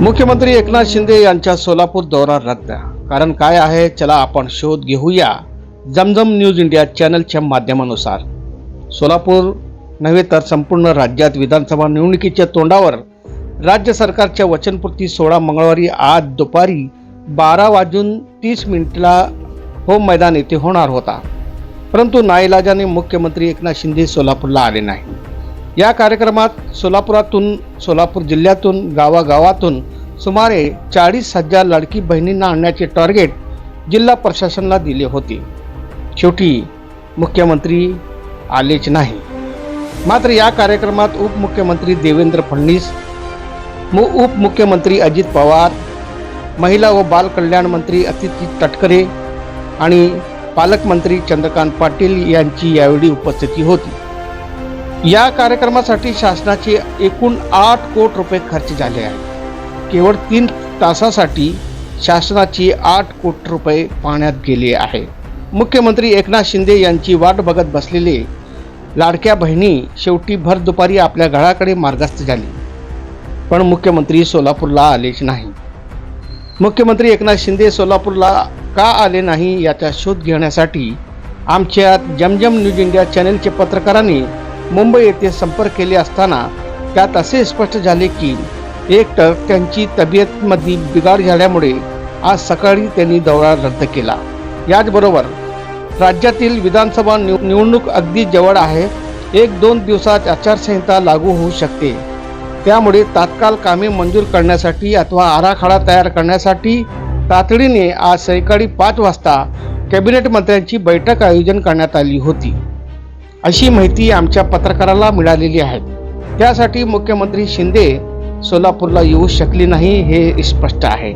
मुख्यमंत्री एकनाथ शिंदे यांच्या सोलापूर दौरा रद्द. कारण काय आहे? चला आपण शोध घेऊया. जमजम न्यूज इंडिया चॅनलच्या माध्यमानुसार. सोलापूर नव्हे तर संपूर्ण राज्यात विधानसभा निवडणुकीच्या तोंडावर राज्य सरकारच्या वचनपूर्ती सोळा मंगळवारी आज दुपारी बारा वाजून तीस मिनिटला होम मैदान येथे होणार होता. परंतु नाईलाजाने मुख्यमंत्री एकनाथ शिंदे सोलापूरला आले नाही. या कार्यक्रमात सोलापुरातून सोलापूर जिल्ह्यातून गावागावातून सुमारे चाळीस हजार लाडकी बहिणींना आणण्याचे टार्गेट जिल्हा प्रशासनाला दिले होते. शेवटी मुख्यमंत्री आलेच नाही. मात्र या कार्यक्रमात उपमुख्यमंत्री देवेंद्र फडणवीस मु उपमुख्यमंत्री अजित पवार महिला व बाल कल्याण मंत्री अतिथी तटकरे आणि पालकमंत्री चंद्रकांत पाटील यांची यावेळी उपस्थिती होती. या कार्यक्रमासाठी शासनाचे एकूण आठ कोट रुपये खर्च झाले आहे केवळ तीन तासासाठी शासनाची आठ कोटी रुपये पाण्यात गेले आहे. मुख्यमंत्री एकनाथ शिंदे यांची वाट बघत बसलेले लाडक्या बहिणी शेवटी भर दुपारी आपल्या घराकडे मार्गस्थ झाली. पण मुख्यमंत्री सोलापूरला आलेच नाही. मुख्यमंत्री एकनाथ शिंदे सोलापूरला का आले नाही याचा शोध घेण्यासाठी आमच्या जमजम न्यूज इंडिया चॅनेलचे पत्रकारांनी मुंबई येथे संपर्क केले असताना त्यात असे स्पष्ट झाले की एक तर त्यांची तब्येतमध्ये बिघाड झाल्यामुळे आज सकाळी त्यांनी दौरा रद्द केला. याचबरोबर राज्यातील विधानसभा निव- निवडणूक अगदी जवळ आहे. एक दोन दिवसात आचारसंहिता लागू होऊ शकते. त्यामुळे तात्काळ कामे मंजूर करण्यासाठी अथवा आराखडा तयार करण्यासाठी तातडीने आज सकाळी पाच वाजता कॅबिनेट मंत्र्यांची बैठक आयोजन करण्यात आली होती. अशी माहिती आमच्या पत्रकाराला मिळालेली आहे. त्यासाठी मुख्यमंत्री शिंदे सोलापूरला येऊ शकली नाही हे स्पष्ट आहे.